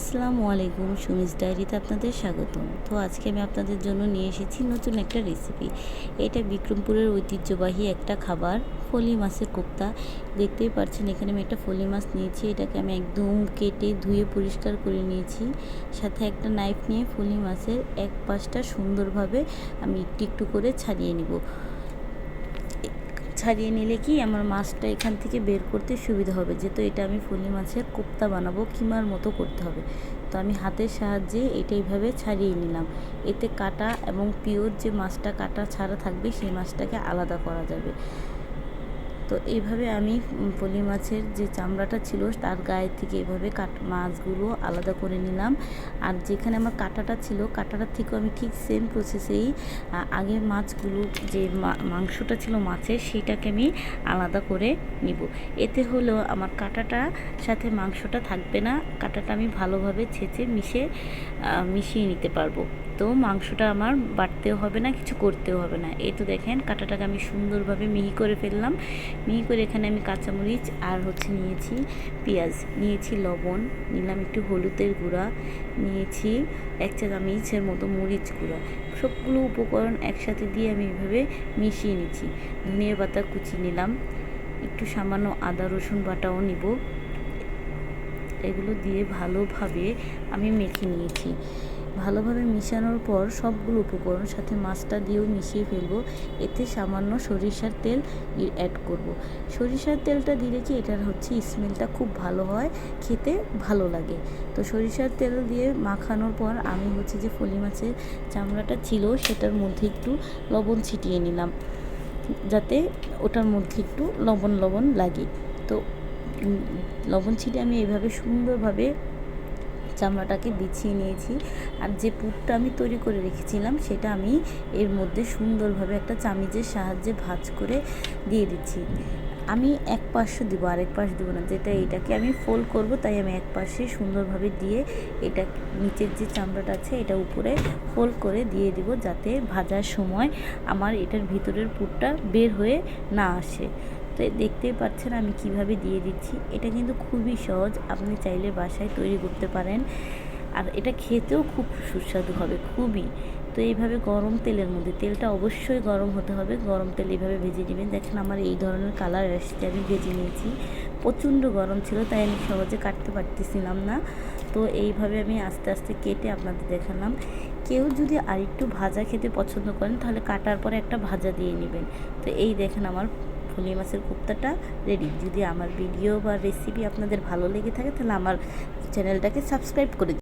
আসসালামু আলাইকুম, সুমিস ডায়েরিতে আপনাদের স্বাগতম। তো আজকে আমি আপনাদের জন্য নিয়ে এসেছি নতুন একটা রেসিপি এটা বিক্রমপুরের ঐতিহ্যবাহী একটা খাবার, ফলি মাছের কোপ্তা। দেখতেই পাচ্ছেন এখানে আমি একটা ফলি মাছ নিয়েছি। এটাকে আমি একদম কেটে ধুয়ে পরিষ্কার করে নিয়েছি। সাথে একটা নাইফ নিয়ে ফলি মাছের এক পাশটা সুন্দরভাবে আমি একটু একটু করে ছাড়িয়ে নিব। ছাড়িয়ে নিলে কি আমার মাছটা এখান থেকে বের করতে সুবিধা হবে? যেহেতু এটা আমি ফুলি মাছের কোপ্তা বানাবো, কিমার মতো করতে হবে। তো আমি হাতের সাহায্যে এটা এইভাবে ছাড়িয়ে নিলাম। এতে কাটা এবং পিওর যে মাছটা কাটা ছাড়া থাকবে, সেই মাছটাকে আলাদা করা যাবে। তো এইভাবে আমি পলি মাছের যে চামড়াটা ছিল, তার গায়ের থেকে এভাবে কাট মাছগুলো আলাদা করে নিলাম। আর যেখানে আমার কাটাটা ছিল কাটাটার থেকেও আমি ঠিক সেম প্রসেসেই আগে মাছগুলো যে মাংসটা ছিল মাছের, সেটাকে আমি আলাদা করে নিব। এতে হলেও আমার কাটাটা সাথে মাংসটা থাকবে না, কাটাটা আমি ভালোভাবে ছেঁচে মিশে মিশিয়ে নিতে পারব। তো মাংসটা আমার বাটতেও হবে না, কিছু করতেও হবে না। এই তো দেখেন, কাটাটাকে আমি সুন্দরভাবে মিহি করে ফেললাম। মিহি করে এখানে আমি কাঁচামরিচ আর হচ্ছে নিয়েছি পেঁয়াজ। নিয়েছি লবণ, নিলাম একটু হলুদের গুঁড়া, নিয়েছি এক চা চামচের মতো মরিচ গুঁড়া। সবগুলো উপকরণ একসাথে দিয়ে আমি এভাবে মিশিয়ে নিচ্ছি। ধনিয়া পাতা কুচি নিলাম, একটু সামান্য আদা, রসুন বাটাও নিব। এগুলো দিয়ে ভালোভাবে আমি মেখে নিয়েছি। ভালোভাবে মিশানোর পর সবগুলো উপকরণ সাথে মাছটা দিয়েও মিশিয়ে ফেলব। এতে সামান্য সরিষার তেল অ্যাড করব। সরিষার তেলটা দিলে কি এটার হচ্ছে স্মেলটা খুব ভালো হয়, খেতে ভালো লাগে। তো সরিষার তেল দিয়ে মাখানোর পর আমি হচ্ছে যে ফলি মাছের চামড়াটা ছিল সেটার মধ্যে একটু লবণ ছিটিয়ে নিলাম। যাতে ওটার মধ্যে একটু লবণ লবণ লাগে। তো লবণ ছিটিয়ে আমি এভাবে সুন্দরভাবে চামড়াটাকে বিছিয়ে নিয়েছি। আর যে পুরটা আমি তৈরি করে রেখেছিলাম, সেটা আমি এর মধ্যে সুন্দরভাবে একটা চামিচের সাহায্যে ভাজ করে দিয়ে দিচ্ছি। আমি এক পাশে দেবো, আরেক পাশ দেবো না, যেটা এটাকে আমি ফোল্ড করব, তাই আমি এক পাশে সুন্দরভাবে দিয়ে এটা নিচের যে চামড়াটা আছে, এটা উপরে ফোল্ড করে দিয়ে দিব, যাতে ভাজার সময় আমার এটার ভিতরের পুরটা বের হয়ে না আসে। তো দেখতেই পাচ্ছেন আমি কীভাবে দিয়ে দিচ্ছি। এটা কিন্তু খুবই সহজ, আপনি চাইলে বাসায় তৈরি করতে পারেন। আর এটা খেতেও খুব সুস্বাদু হবে, খুবই। তো এইভাবে গরম তেলের মধ্যে, তেলটা অবশ্যই গরম হতে হবে, গরম তেল এইভাবে ভেজে নেবেন। দেখেন আমার এই ধরনের কালার আসছে, আমি ভেজে নিয়েছি। প্রচণ্ড গরম ছিল, তাই আমি সহজে কাটতে পারতেছিলাম না। তো এইভাবে আমি আস্তে আস্তে কেটে আপনাদের দেখালাম। কেউ যদি আরেকটু ভাজা খেতে পছন্দ করেন, তাহলে কাটার পরে একটা ভাজা দিয়ে নেবেন। তো এই দেখেন আমার ফুলি মাছের কোপ্তাটা রেডি যদি আমার ভিডিও বা রেসিপি আপনাদের ভালো লেগে থাকে, তাহলে আমার চ্যানেলটাকে সাবস্ক্রাইব করে